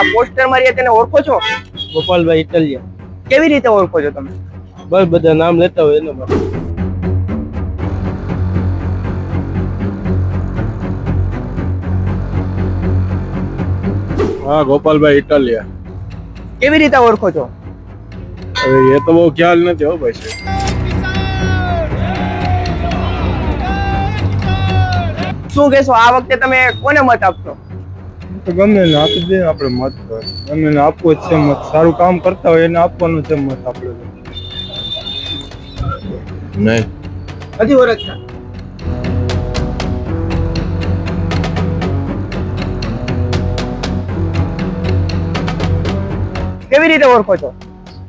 આ પોસ્ટર મારીએ તેને ઓળખો છો? ગોપાલભાઈ ઇટલિયા. કેવી રીતે ઓળખો છો તમે? બસ બધા નામ લેતા હોય એનો બસ હા ગોપાલભાઈ ઇટાલિયા. કેવી રીતે ઓળખો છો? હવે એ તો બહુ ખ્યાલ નથી હો ભાઈ શું કહેશો? આ વખતે તમે કોને મત આપશો? તો ગમે ને આપી દે આપણે મત ગમે ને આપવો જ છે મત. સારું કામ કરતા હોય એને આપવાનું છે મત આપણે. નહીં. હજી ઓળખતા કેવી રીતે ઓળખો છો?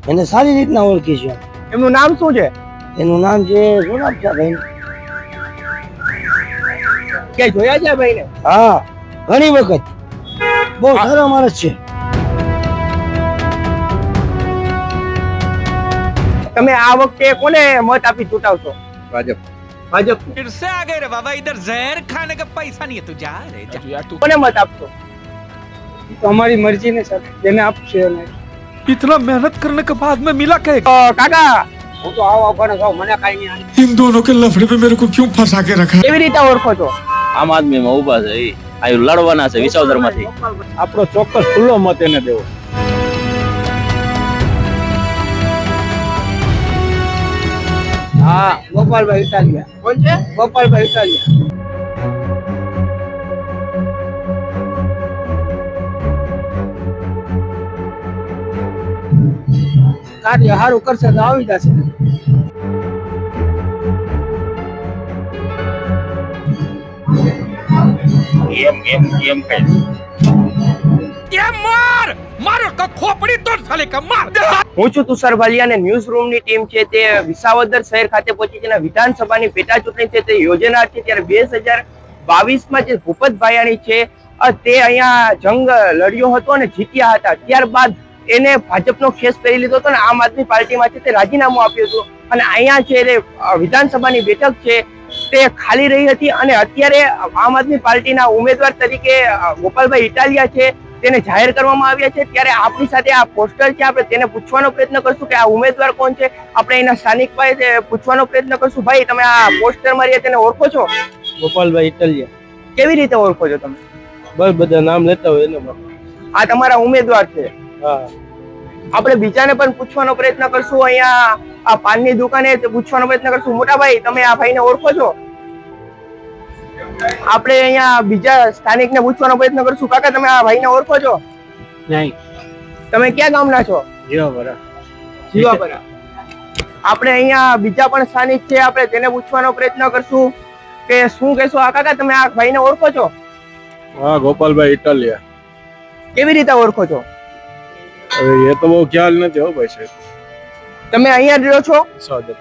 એને સારી રીતના ઓળખી છે. એમનું નામ શું છે? એનું નામ છે સોનાબ ભાઈ કે જોયા છે ભાઈને? હા ઘણી વખત. બહુ સારા માણસ છે તમે આ વખતે કોને મત આપી ચૂંટાવશો ભાજપ ભાજપ फिर से आ गए रे बाबा इधर जहर खाने का पैसा नहीं है तू जा रे जा કોને મત આપશો અમારી મરજી ને સાથે જેને આપશે એને इतना मेहनत करने के बाद में मिला क्या અ, કાકા હું તો આવો પણ છું મને કઈ નહીં इन दोनों के लफड़े में मेरे को क्यों फंसा के रखा કેવી રીતે ઓળખો છો આમ આદમીમાં ઊભા છે ઈ આ લડવાના છે વિસાવદરમાંથી. આપણો ચોક્કસ ખુલ્લો મત એને દેવો. હા ગોપાલભાઈ ઇટાલિયા કોણ છે? ગોપાલભાઈ ઇટાલિયા કાર્ય સારું કરશે તો આવી જશે. એમ એમ એમ કહી એમ માર? મારો તો ખોપડી તોડ સાલે કે માર. હું તુષાર ભાલિયા અને ન્યૂઝ રૂમની ટીમ છે તે વિસાવદર શહેર ખાતે પહોંચી છે વિધાનસભાની પેટા ચૂંટણી છે તે યોજાનાર છે. ત્યારે બે હજાર બાવીસમાં જે ભૂપત ભાયાણી છે તે અહીંયા જંગ લડ્યો હતો અને જીત્યા હતા. ત્યારબાદ એને ભાજપનો ખેસ પહેરી લીધો હતો અને આમ આદમી પાર્ટીમાં તે રાજીનામું આપ્યું હતું. અને અહીંયા છે વિધાનસભાની બેઠક છે. તે ખાલી રહી હતી અને અત્યારે આમ આદમી પાર્ટીના ઉમેદવાર તરીકે ગોપાલભાઈ ઇટાલિયા છે તેને જાહેર કરવામાં આવ્યા છે. ત્યારે આપણી સાથે આ પોસ્ટર છે આપણે તેને પૂછવાનો પ્રયત્ન કરશું કે આ ઉમેદવાર કોણ છે? આપણે એના સ્થાનિક ભાઈ પૂછવાનો પ્રયત્ન કરશું. ભાઈ તમે આ પોસ્ટર મારી તેને ઓળખો છો? ગોપાલભાઈ ઇટાલિયા. કેવી રીતે ઓળખો છો તમે? બસ બધા નામ લેતા હોય એના આ તમારા ઉમેદવાર છે. હા. આપણે બીજાને પણ પૂછવાનો પ્રયત્ન કરશું અહીંયા. આ પાનની દુકાને પૂછવાનો પ્રયત્ન કરશું. મોટા ભાઈ તમે આ ભાઈને ઓળખો છો? આપણે અહીંયા બીજા સ્થાનિકને પૂછવાનો પ્રયત્ન કરશું. કાકા તમે આ ભાઈને ઓળખો છો? નહીં. તમે ક્યાં ગામના છો? જીવાપરા. આપણે અહીંયા બીજા પણ સ્થાનિક છે. આપણે તેને પૂછવાનો પ્રયત્ન કરશું કે શું કહેશો? આ કાકા તમે આ ભાઈને ઓળખો છો? હા ગોપાલભાઈ ઇટાલિયા. કેવી રીતે ઓળખો છો? એ તો બહુ ખ્યાલ નથી હો ભાઈ સાહેબ. તમે અહીંયા જ રહ્યો છો? સાદે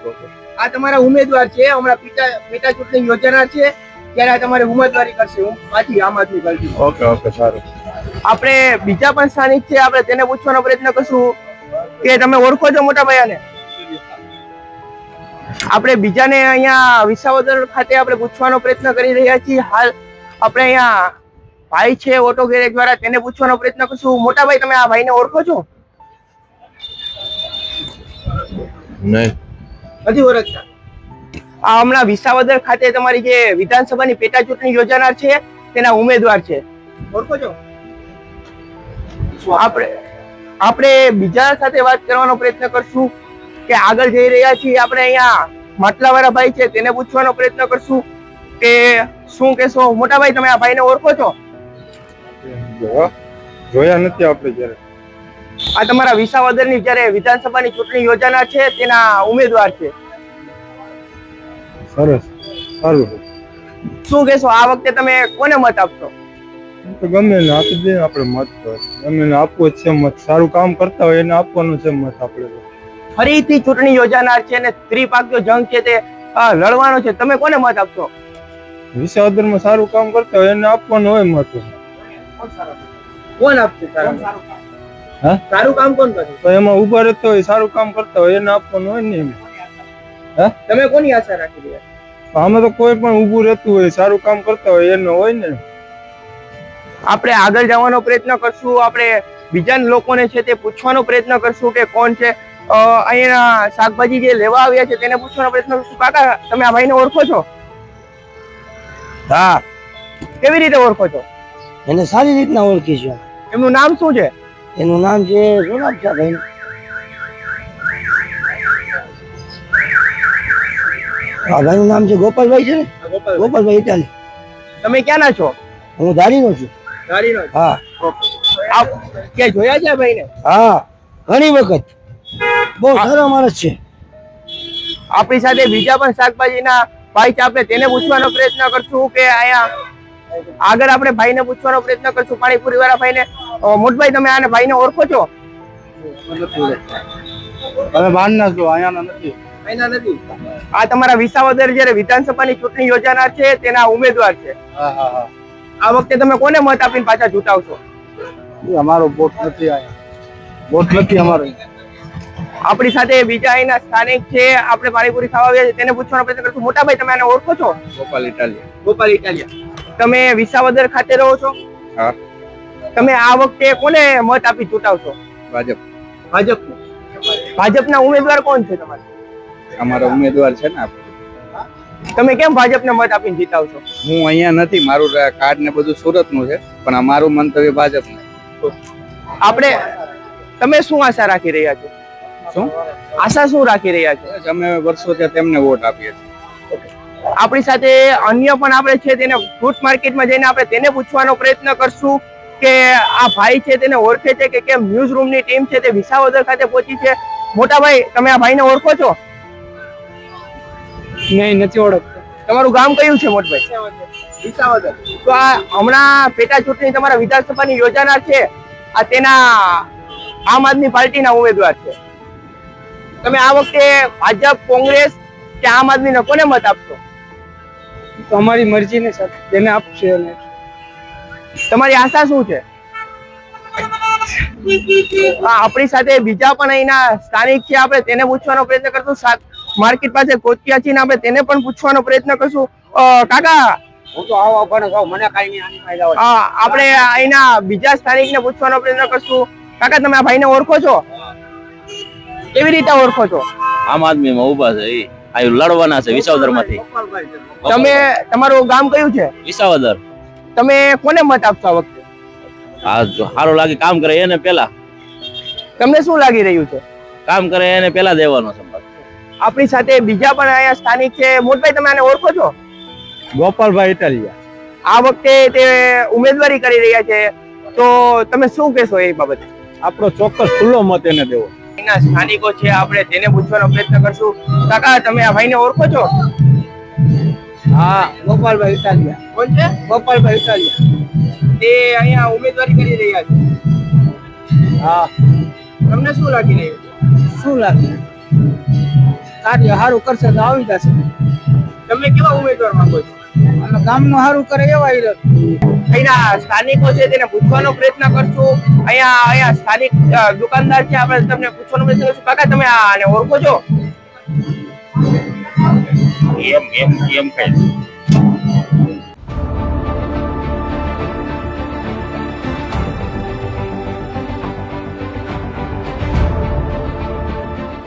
આ તમારા ઉમેદવાર છે હમણાં પિતા પેટા ચૂંટણી યોજના છે ત્યારે આ તમારી ઉમેદવારી કરશે. હું પાછી આમ આદમી પાર્ટી ઓકે ઓકે સારું. આપણે બીજા પણ સ્થાનિક છે આપણે તેને પૂછવાનો પ્રયત્ન કરશું. કે તમે ઓળખો છો મોટા ભાઈને? આપણે બીજાને અહીંયા વિસાવદર ખાતે આપણે પૂછવાનો પ્રયત્ન કરી રહ્યા છીએ. હાલ આપણે અહીંયા ભાઈ છે ઓટો ગેરેજ દ્વારા તેને પૂછવાનો પ્રયત્ન કરશું. મોટા ભાઈ તમે આ ભાઈને ઓળખો છો? નહીં. નથી ઓળખતા. આ હમણાં વિસાવદર ખાતે તમારી જે વિધાનસભાની પેટા ચૂંટણી યોજાનાર છે તેના ઉમેદવાર છે. ઓળખો છો? આપણે આપણે બીજા સાથે વાત કરવાનો પ્રયત્ન કરશું કે આગળ જઈ રહ્યા છીએ આપણે અહીંયા માટલાવાળા ભાઈ છે તેને પૂછવાનો પ્રયત્ન કરશું કે શું કહેશો? મોટા ભાઈ તમે આ ભાઈને ઓળખો છો? જોયા નથી આપણે જ્યારે. આ તમારા વિસાવદરની જ્યારે વિધાનસભાની ચૂંટણી યોજાના છે તેના ઉમેદવાર છે. સરસ. સારું. શું કહેશો? આ વખતે તમે કોને મત આપશો? તો ગમે ને આપી દે આપણે મત તો. ગમે ને આપવો જ છે મત. સારું કામ કરતા હોય એને આપવાનું છે મત આપણે ફરીથી ચૂંટણી યોજાનાર છે અને ત્રિપાક્યો જંગ છે તે લડવાનો છે. તમે કોને મત આપશો? વિસાવદરમાં સારું કામ કરતા હોય એને આપવાનું હોય મત. કોણ આપશે? હા? સારું કામ કોણ કરે? તો એમાં ઊભા રહેતો હોય સારું કામ કરતા હોય એને આપવાનું હોય ને એમ. તમે કોની આશા રાખી રહ્યા? આમાં તો કોઈ પણ ઊભું રહેતું હોય સારું કામ કરતા હોય એનો હોય ને આપણે આગળ જવાનો પ્રયત્ન કરશું આપણે બીજા લોકોને છે તે પૂછવાનો પ્રયત્ન કરશું કે કોણ છે. અહીંયા શાકભાજી જે લેવા આવ્યા છે તેને પૂછવાનો પ્રયત્ન કરશું. કાકા તમે આ ભાઈને ઓળખો છો? હા. કેવી રીતે ઓળખો છો? એને સારી રીતના ઓળખીશું એમનું નામ શું છે? એનું નામ છે શું નામ છે આ ભાઈનું નામ છે ગોપાલભાઈ છે ને? ગોપાલભાઈ. ઇટાલી. તમે ક્યાંના છો? હું ધારીનો છું. ધારીનો હા. આપ ક્યાં જોયા છે ભાઈને? હા ઘણી વખત. બહુ સારો માણસ છે. આપણી સાથે બીજા પણ શાકભાજીના ભાઈ છે. આપણે તેને પૂછવાનો પ્રયત્ન કરશું કે અહીંયા આગળ આપણે ભાઈને પૂછવાનો પ્રયત્ન કરશું. પાણીપુરી વાળા ભાઈને. મોટભાઈ તમે આને ભાઈને ઓળખો છો? તમે બહારના છો અહીંયાના નથી. આ તમારા વિસાવદર જયારે વિધાનસભાની ચૂંટણી યોજાનાર છે તેના ઉમેદવાર છે. આ વખતે તમે કોને મત આપીને પાછા ચૂંટાવશો અમારો બોટ નથી વોટ બોટ નથી અમારો. આપણી સાથે બીજા અહીંના સ્થાનિક છે આપણે પાણીપુરી ખાવા આવ્યા છે તેને પૂછવાનો પ્રયત્ન કરશું. મોટાભાઈ તમે આને ઓળખો છો? ગોપાલ ઇટાલિયા. ગોપાલ ઇટાલિયા. તમે વિસાવદર ખાતે રહો છો? હા. તમે આ વખતે કોને મત આપી ચૂંટાવશો? ભાજપ. ભાજપ ભાજપના ઉમેદવાર કોણ છે તમારે? અમારો ઉમેદવાર છે ને તમે કેમ ભાજપને મત આપીને જીતાવશો? હું અહીંયા નથી મારું કાર્ડ ને બધું સુરતનું છે પણ અમારું મંતવ્ય ભાજપનું. આપણે તમે શું આશા રાખી રહ્યા છો? શું? આશા શું રાખી રહ્યા છો? અમે વર્ષોથી તેમને વોટ આપીએ છીએ. આપણી સાથે અન્ય પણ આપણે છે તેને ફ્રૂટ માર્કેટમાં જઈને આપણે તેને પૂછવાનો પ્રયત્ન કરશું કે આ ભાઈ છે તેને ઓળખે છે કે કેમ ન્યૂઝ રૂમની ટીમ છે તે વિસાવદર ખાતે પહોંચી છે. મોટા ભાઈ તમે આ ભાઈને ઓળખો છો? નહીં નથી ઓળખતો. તમારું ગામ કયું છે મોટભાઈ? વિસાવદર. તો આ હમણાં પેટા ચૂંટણી તમારા વિધાનસભાની યોજાનાર છે. આ તેના આમ આદમી પાર્ટીના ઉમેદવાર છે. તમે આ વખતે ભાજપ કોંગ્રેસ કે આમ આદમીને કોને મત આપશો? તો અમારી મરજીની સર જેને આપશે એને. તમારી આશા શું છે? આપણી સાથે બીજા પણ અહીંના સ્થાનિક છે આપણે તેને પૂછવાનો પ્રયત્ન કરશું. માર્કેટ પાસે કોચિયા છે ને આપણે તેને પણ પૂછવાનો પ્રયત્ન કરશું. કાકા! હું તો આવો પણ કહું મને કઈ નહીં હા, આપણે અહીંના બીજા સ્થાનિકને પૂછવાનો પ્રયત્ન કરશું. કાકા તમે આ ભાઈને ઓળખો છો? કેવી રીતે ઓળખો છો? આમ આદમીમાં ઊભા છે આ લડવાના છે વિસાવદરમાંથી તમે તમારું ગામ કયું છે? વિસાવદર. તમે કોને મત આપશો આ વખતે? આ જો સારું લાગે કામ કરે એને પેલા. તમને શું લાગી રહ્યું છે? કામ કરે એને પેલા દેવાનો સંપર્ક આપણી સાથે બીજા પણ અહીંયા સ્થાનિક છે. મોટભાઈ તમે આને ઓળખો છો? ગોપાલભાઈ ઇટાલિયા. આ વખતે તે ઉમેદવારી કરી રહ્યા છે. તો તમે શું કહેશો એ બાબતે? આપણો ચોક્કસ ખુલ્લો મત એને દેવો. અહીંના સ્થાનિકો છે આપણે તેને પૂછવાનો પ્રયત્ન કરશું. કાકા તમે આ ભાઈને ઓળખો છો? હા ગોપાલભાઈ ઇટાલિયા કોણ છે? ગોપાલભાઈ ઇટાલિયા તે અહીંયા ઉમેદવારી કરી રહ્યા છે. હા. તમને શું લાગી રહ્યું? શું લાગે? કાર્ય સારું કરશે તો આવી જશે. તમે કેવા ઉમેદવાર માંગો છો? અને ગામનું સારું કરે એવા લોકો. અહીંના સ્થાનિકો છે તેને પૂછવાનો પ્રયત્ન કરશું. અહીંયા અહીંયા સ્થાનિક દુકાનદાર છે આપણે તમને પૂછવાનો પ્રયત્ન કરશું. કાકા તમે આને ઓળખો છો? એમ એમ એમ કઈ.